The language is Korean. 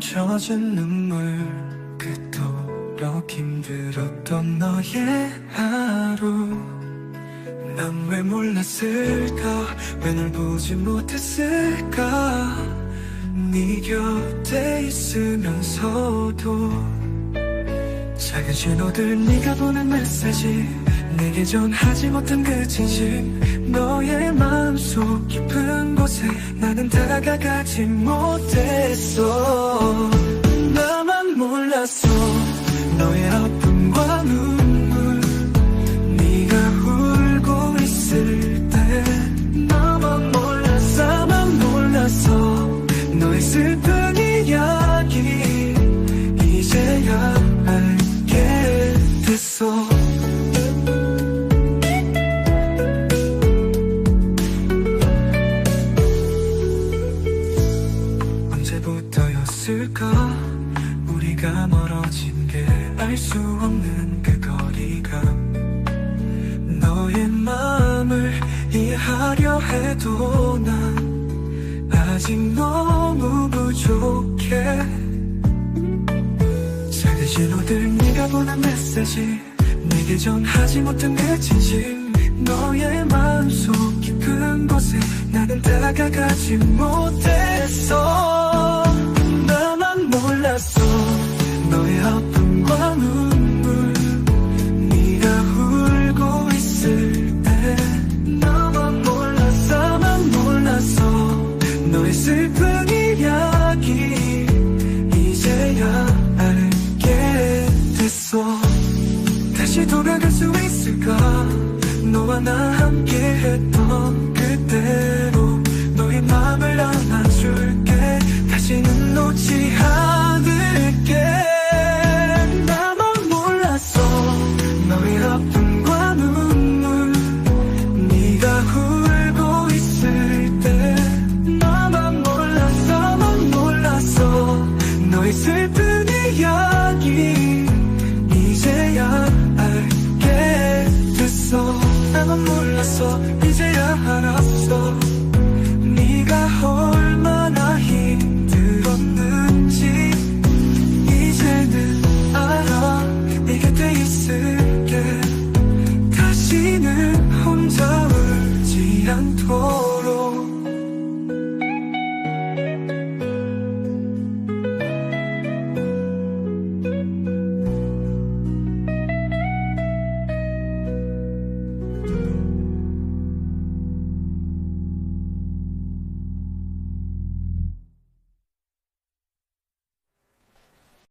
젖은 눈물 그토록 힘들었던 너의 하루. 난 왜 몰랐을까? 왜 널 보지 못했을까? 네 곁에 있으면서도 작은 신호들 네가 보낸 메시지 내게 전하지 못한 그 진심 너의 마음속 깊은 곳에 나는 다가가지 못했어 언제부터였을까 우리가 멀어진 게 알 수 없는 그 거리가 너의 마음을 이해하려 해도 난 아직 너무 부족해. 작은 신호들 네가 보낸 메시지 내게 전하지 못한 그 진심. 너의 마음속 깊은 곳에 나는 다가가지 못했어 다시 돌아갈 수 있을까? 너와 나 함께 했던 그대 나만 몰랐어. 이제야 알았어